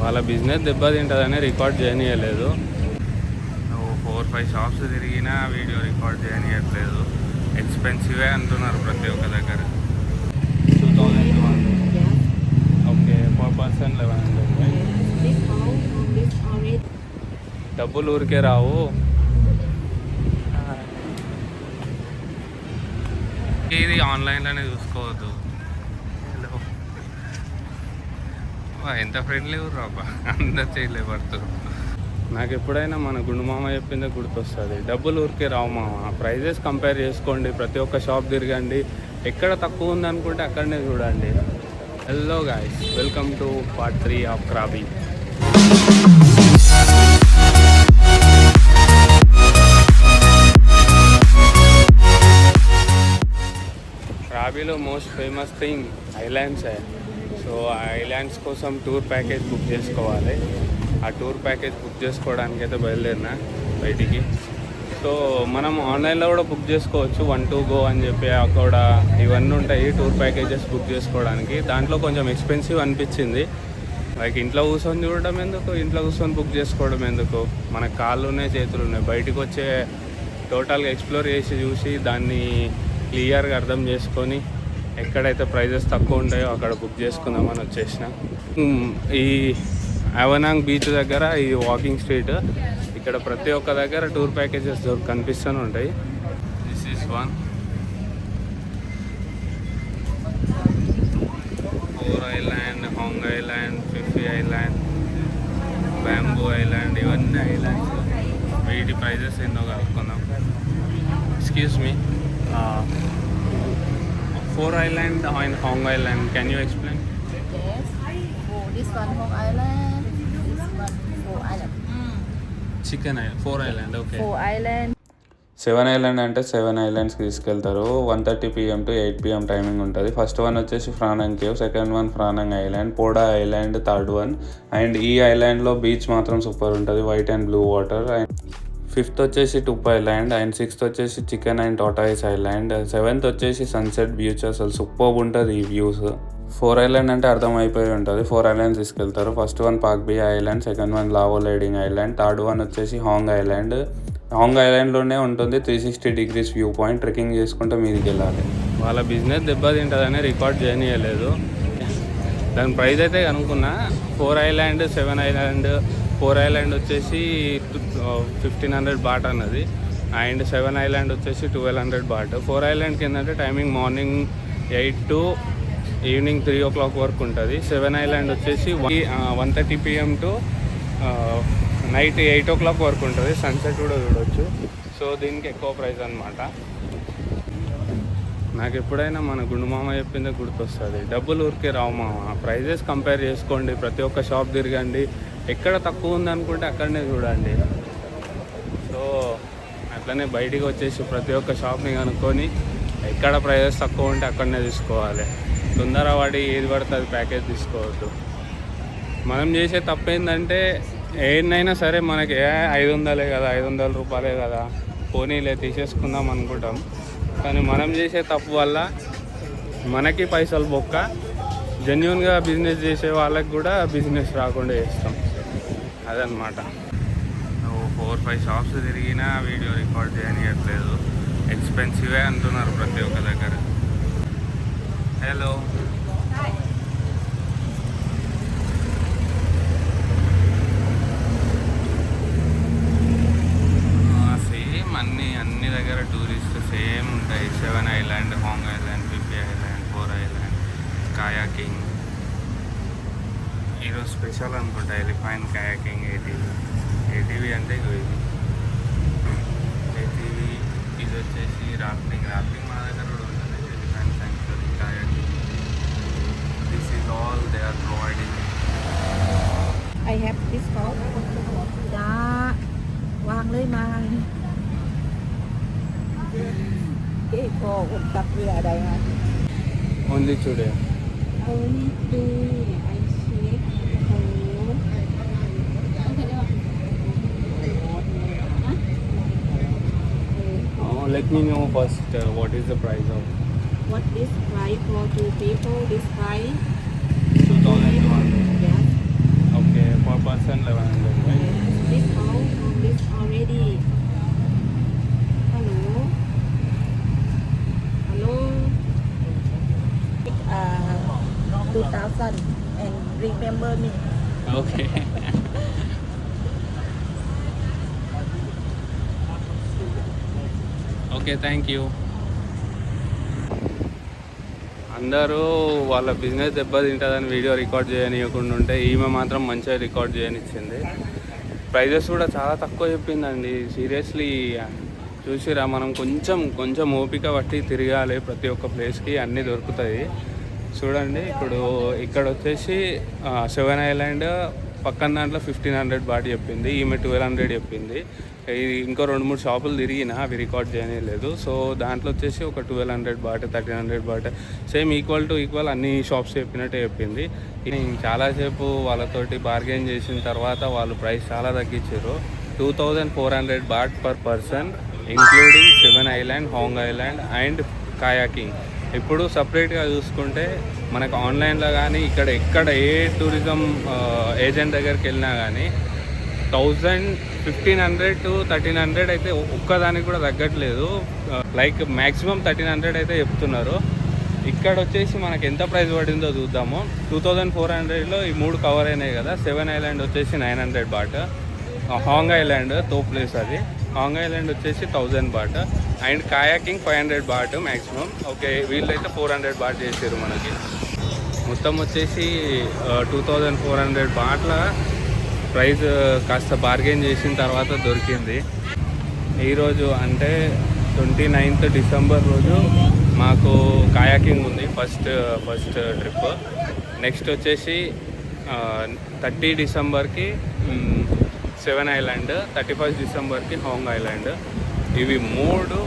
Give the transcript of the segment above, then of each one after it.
వాళ్ళ business దెబ్బతింటుందని record చేయనీయలేదు నువ్వు ఫోర్ ఫైవ్ షాప్స్ తిరిగినా వీడియో రికార్డ్ చేయనీయట్లేదు ఎక్స్పెన్సివే అంటున్నారు ప్రతి ఒక్క దగ్గర two thousand two hundred. Okay per person eleven hundred. డబ్బులు ఊరికే రావు ఇది ఆన్లైన్లోనే చూసుకోవద్దు హలో వా, ఎంత ఫ్రెండ్లీ రాబా అందరు చేయలే పడుతుంది నాకు ఎప్పుడైనా మన గుండు మామ చెప్పిందే గుర్తొస్తుంది. డబ్బులు ఊరికే రావు మామ. ప్రైజెస్ కంపేర్ చేసుకోండి. ప్రతి ఒక్క షాప్ తిరగండి. ఎక్కడ తక్కువ ఉందనుకుంటే అక్కడనే చూడండి. Hello guys welcome to part three of Krabi రాబీలో most famous thing islands so ఆ ఐలాండ్స్ కోసం టూర్ ప్యాకేజ్ బుక్ చేసుకోవాలి. ఆ టూర్ ప్యాకేజ్ బుక్ చేసుకోవడానికి అయితే బయలుదేరిన బయటికి. సో మనం ఆన్లైన్లో కూడా బుక్ చేసుకోవచ్చు వన్ టూ గో అని చెప్పి అక్కడ ఇవన్నీ ఉంటాయి టూర్ ప్యాకేజెస్ బుక్ చేసుకోవడానికి. దాంట్లో కొంచెం ఎక్స్పెన్సివ్ అనిపించింది. లైక్ ఇంట్లో కూర్చొని చూడడం ఎందుకు? ఇంట్లో కూర్చొని బుక్ చేసుకోవడం ఎందుకు? మన కాళ్ళు ఉన్నాయి చేతులు ఉన్నాయి బయటకు వచ్చే టోటల్గా ఎక్స్ప్లోర్ చేసి చూసి దాన్ని క్లియర్గా అర్థం చేసుకొని ఎక్కడైతే ప్రైజెస్ తక్కువ ఉంటాయో అక్కడ బుక్ చేసుకుందామని వచ్చేసిన. ఈ అవనాంగ్ బీచ్ దగ్గర ఈ వాకింగ్ స్ట్రీట్ ఇక్కడ ప్రతి ఒక్క దగ్గర టూర్ ప్యాకేజెస్ కనిపిస్తూనే ఉంటాయి. This is one four island Hong island Phi Phi island bamboo island ఇవన్నీ ఐలాండ్స్ వీటి ప్రైజెస్ ఎన్నో కలుపుకుందాం excuse me four island and Hong island can you explain Yes. For this one Hong Island. This one for Island. Chicken four island okay Island. Seven island అంటే seven ఐలాండ్స్కి తీసుకెళ్తారు one thirty PM to eight PM timing ఉంటుంది first one వచ్చేసి Phranang cave second one Phranang island Poda island third one and ఈ ఐలాండ్లో beach మాత్రం super ఉంటుంది white and blue water and fifth వచ్చేసి టుప్ ఐలాండ్ అండ్ సిక్స్త్ వచ్చేసి chicken and tortoise island seventh వచ్చేసి sunset beach అసలు super ఉంటుంది ఈ వ్యూస్. ఫోర్ ఐలాండ్ అంటే అర్థమైపోయి ఉంటుంది. ఫోర్ ఐలాండ్స్ తీసుకెళ్తారు. First one Pakbia island second one Lao Lading island third one వచ్చేసి హాంగ్ ఐలాండ్. హాంగ్ ఐలాండ్లోనే ఉంటుంది three sixty degrees view point trekking చేసుకుంటే మీదికి వెళ్ళాలి వాళ్ళ బిజినెస్ దెబ్బతింటుందని రికార్డ్ చేయనీయలేదు దాని ప్రైస్ అయితే కనుక్కున్నా four island seven island four island వచ్చేసి ఫిఫ్టీన్ హండ్రెడ్ బాట్ అన్నది. అండ్ సెవెన్ ఐలాండ్ వచ్చేసి ట్వెల్వ్ హండ్రెడ్ బాట్. ఫోర్ ఐలాండ్కి ఏంటంటే timing morning eight to evening three o'clock వరకు ఉంటుంది. సెవెన్ ఐలాండ్ వచ్చేసి one thirty PM to night eight o'clock వరకు ఉంటుంది. సన్సెట్ కూడా చూడొచ్చు. సో దీనికి ఎక్కువ ప్రైస్ అనమాట నాకు ఎప్పుడైనా మన గుండుమామ చెప్పిందే గుర్తొస్తుంది. డబ్బులు ఊరికే రావు మామ. ప్రైజెస్ కంపేర్ చేసుకోండి. ప్రతి ఒక్క షాప్ తిరగండి. ఎక్కడ తక్కువ ఉందనుకుంటే అక్కడనే చూడండి. సో అట్లనే బయటికి వచ్చేసి ప్రతి ఒక్క షాప్ని కనుక్కొని ఎక్కడ ప్రైజెస్ తక్కువ ఉంటే అక్కడనే తీసుకోవాలి. తొందర వాడి ఏది పడితే అది ప్యాకేజ్ తీసుకోవద్దు. మనం చేసే తప్పు ఏంటంటే ఏదైనా సరే మనకి ఐదు వందలే కదా ఐదు వందల రూపాయలే కదా పోనీలే తీసేసుకుందాం అనుకుంటాం. కానీ మనం చేసే తప్పు వల్ల మనకి పైసలు బొక్క జెన్యున్గా బిజినెస్ చేసే వాళ్ళకి కూడా బిజినెస్ రాకుండా చేస్తాం. అదనమాట నువ్వు ఫోర్ ఫైవ్ షాప్స్ తిరిగినా వీడియో రికార్డ్ చేయనియట్లేదు. ఎక్స్పెన్సివే అంటున్నారు ప్రతి ఒక్క దగ్గర. హలో ఈరోజు స్పెషల్ అనుకుంటా ఎలిఫైన్ కాయాకింగ్ ఏటీవీ ఏటీవీ అంటే ఇగో ఇది ఏటీవీ ఇది వచ్చేసి రాఫ్టింగ్ రాఫ్టింగ్ మా దగ్గర కూడా ఉంటుంది elephant sanctuary kayaking this is all they are providing I have discount. Dạ. Quang lấy mà. Cái cô cũng tập như ở đây hả? Only today Only two. I see. let me know first uh, what is the price of what is price for two people? This price? 2200 Yeah. okay per person 1100 right? Yes. this all this already hello? Hello? Uh, 2000 and remember me. Okay. Okay thank you అందరూ వాళ్ళ business దెబ్బతింటుందని video record చేయనివ్వకుండా ఉంటే ఈమె మాత్రం మంచిగా record చేయనిచ్చింది. Prices కూడా చాలా తక్కువ చెప్పిందండి. సీరియస్లీ చూసిరా మనం కొంచెం కొంచెం ఓపిక పట్టి తిరగాలి ప్రతి ఒక్క ప్లేస్కి అన్నీ దొరుకుతాయి. చూడండి ఇప్పుడు ఇక్కడ వచ్చేసి సెవెన్ ఐలాండ్ పక్కన దాంట్లో ఫిఫ్టీన్ హండ్రెడ్ బాటి చెప్పింది ఈమె ట్వెల్వ్ హండ్రెడ్ చెప్పింది. ఇంకో రెండు మూడు షాపులు తిరిగిన అవి రికార్డ్ చేయలేదు సో దాంట్లో వచ్చేసి ఒక twelve hundred baht thirteen hundred బాటే same equal to equal అన్ని షాప్స్ చెప్పినట్టే చెప్పింది. చాలాసేపు వాళ్ళతోటి బార్గెన్ చేసిన తర్వాత వాళ్ళు ప్రైస్ చాలా తగ్గించారు. Two thousand four hundred baht per person including seven island Hong island and kayaking ఇప్పుడు సపరేట్గా చూసుకుంటే మనకు ఆన్లైన్లో కానీ ఇక్కడ ఎక్కడ ఏ టూరిజం ఏజెంట్ దగ్గరికి వెళ్ళినా కానీ thousand fifteen hundred to thirteen hundred అయితే ఒక్కదానికి కూడా తగ్గట్లేదు. లైక్ మ్యాక్సిమం థర్టీన్ హండ్రెడ్ అయితే చెప్తున్నారు. ఇక్కడ వచ్చేసి మనకి ఎంత ప్రైస్ పడిందో చూద్దాము. టూ థౌజండ్ ఫోర్ హండ్రెడ్లో ఈ మూడు కవర్ అయినాయి కదా. సెవెన్ ఐలాండ్ వచ్చేసి నైన్ హండ్రెడ్ బాట్. హాంగ్ ఐలాండ్తో ప్లేస్ అది. హాంగ్ ఐలాండ్ వచ్చేసి thousand baht. And kayaking five hundred baht maximum okay వీళ్ళైతే ఫోర్ హండ్రెడ్ బాట్ చేసారు మనకి. మొత్తం వచ్చేసి టూ థౌజండ్ ఫోర్ హండ్రెడ్ బాట్ల ప్రైస్ కాస్త బార్గెన్ చేసిన తర్వాత దొరికింది. ఈరోజు అంటే ట్వంటీ నైన్త్ డిసెంబర్ రోజు మాకు కాయాకింగ్ ఉంది ఫస్ట్ ఫస్ట్ ట్రిప్ నెక్స్ట్ వచ్చేసి థర్టీ డిసెంబర్కి సెవెన్ ఐలాండ్ థర్టీ ఫస్ట్ డిసెంబర్కి హాంగ్ ఐలాండ్ ఇవి మూడు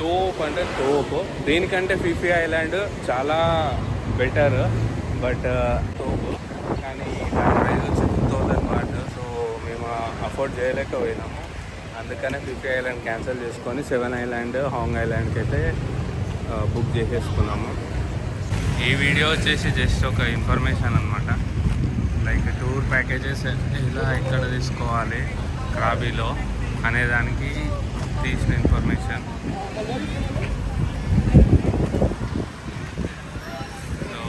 తోపు అంటే తోపు. దీనికంటే ఫిఫీ ఐలాండ్ చాలా బెటర్ బట్ తోపు. కానీ దాని ప్రైస్ వచ్చి టూ థౌజండ్ బాట్ సో మేము అఫోర్డ్ చేయలేకపోయినాము. అందుకనే ఫిఫీ ఐలాండ్ క్యాన్సిల్ చేసుకొని సెవెన్ ఐలాండ్ హాంగ్ ఐలాండ్కి అయితే బుక్ చేసేసుకున్నాము. ఈ వీడియో వచ్చేసి జస్ట్ ఒక ఇన్ఫర్మేషన్ అనమాట లైక్ టూర్ ప్యాకేజెస్ ఇలా ఎక్కడ తీసుకోవాలి క్రాబీలో అనేదానికి తీసిన ఇన్ఫర్మేషన్. సో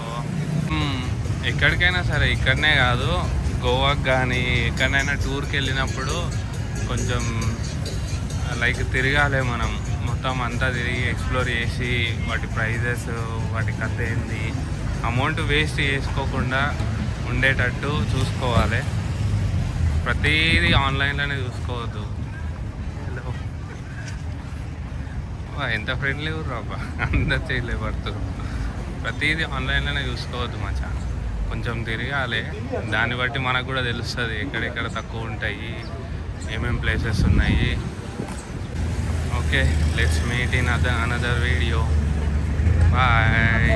ఎక్కడికైనా సరే ఇక్కడనే కాదు గోవాకి కానీ ఎక్కడైనా టూర్కి వెళ్ళినప్పుడు కొంచెం లైక్ తిరగాలి మనం. మొత్తం అంతా తిరిగి ఎక్స్ప్లోర్ చేసి వాటి ప్రైజెస్ వాటి కథ ఏంది అమౌంట్ వేస్ట్ చేసుకోకుండా ఉండేటట్టు చూసుకోవాలి. ప్రతిదీ ఆన్లైన్లోనే చూసుకోవద్దు హలో అబ్బా ఎంత ఫ్రెండ్లీ రాబా అందరు చేయలే పడుతుంది ప్రతిదీ ఆన్లైన్లోనే చూసుకోవద్దు మా ఛానల్. కొంచెం తిరగాలి. దాన్ని బట్టి మనకు కూడా తెలుస్తుంది ఎక్కడెక్కడ తక్కువ ఉంటాయి ఏమేమి ప్లేసెస్ ఉన్నాయి. Okay let's meet in other another video bye